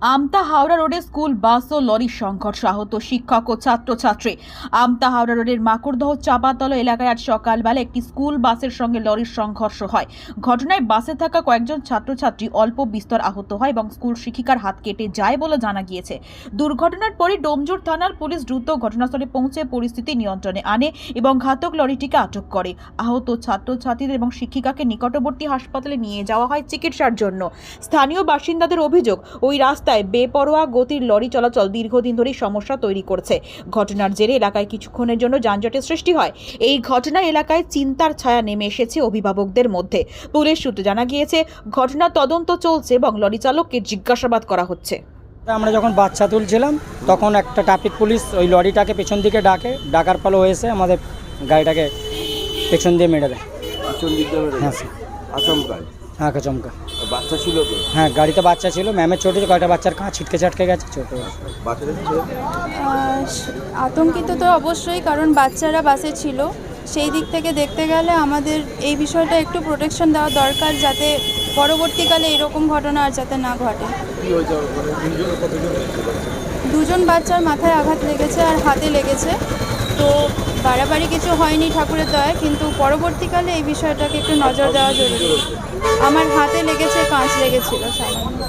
আমতা হাওড়া রোডে স্কুল, বাস ও লরির সংঘর্ষ, আহত শিক্ষক ও ছাত্রছাত্রী। আমতা হাওড়া রোডের মাকুড়দহ চাপাতল এলাকায় আজ সকালবেলা একটি স্কুল, বাসের সঙ্গে লরির সংঘর্ষ হয়। ঘটনায় বাসে থাকা কয়েকজন ছাত্রছাত্রী অল্প বিস্তর আহত হয় এবং স্কুল শিক্ষিকার হাত কেটে যায় বলে জানা গিয়েছে। দুর্ঘটনার পরে ডোমজুর থানার পুলিশ দ্রুত ঘটনাস্থলে পৌঁছে পরিস্থিতি নিয়ন্ত্রণে আনে এবং ঘাতক লরিটিকে আটক করে। আহত ছাত্রছাত্রীদের এবং শিক্ষিকাকে নিকটবর্তী হাসপাতালে নিয়ে যাওয়া হয় চিকিৎসার জন্য। স্থানীয় বাসিন্দাদের অভিযোগ, ওই রাস্তায় বেপরোয়া গতির লরি চলাচল দীর্ঘদিন ধরেই সমস্যা তৈরি করছে। ঘটনার জেরে এলাকায় কিছুক্ষণের জন্য যানজটের সৃষ্টি হয়। এই ঘটনা এলাকায় চিন্তার ছায়া নেমে এসেছে অভিভাবকদের মধ্যে। পুলিশ সূত্রে জানা গিয়েছে ঘটনার তদন্ত চলছে এবং লরি চালককে জিজ্ঞাসাবাদ করা হচ্ছে। আমরা যখন বাচ্চা তুলছিলাম তখন একটা ট্রাফিক পুলিশ ওই লরিটাকে পেছন দিকে ডাকে। ডাকার ফলে হয়েছে আমাদের গাড়িটাকে পেছন দিয়ে মেরে দেয়। পিছন দিক দিয়ে আচমকায়? হ্যাঁ চমকা বাচ্চা ছিল তো? হ্যাঁ গাড়িতে বাচ্চা ছিল ম্যামের চোটে কয়টা বাচ্চার কাঁ ছিটকে চাটকে গেছে ছোট। আতঙ্কিত তো অবশ্যই কারণ বাচ্চারা বাসে ছিল। সেই দিক থেকে দেখতে গেলে আমাদের এই বিষয়টা একটু প্রোটেকশন দেওয়া দরকার যাতে পরবর্তীকালে এরকম ঘটনা আর যাতে না ঘটে। মানে? দুজন বাচ্চার মাথায় আঘাত লেগেছে আর হাতে লেগেছে। তো বাড়াবাড়ি কিছু হয়নি ঠাকুরের দয়া কিন্তু পরবর্তীকালে এই বিষয়টাকে একটু নজর দেওয়া জরুরি। আমার হাতে লেগেছে, কাঁচ লেগেছিল সামান্য।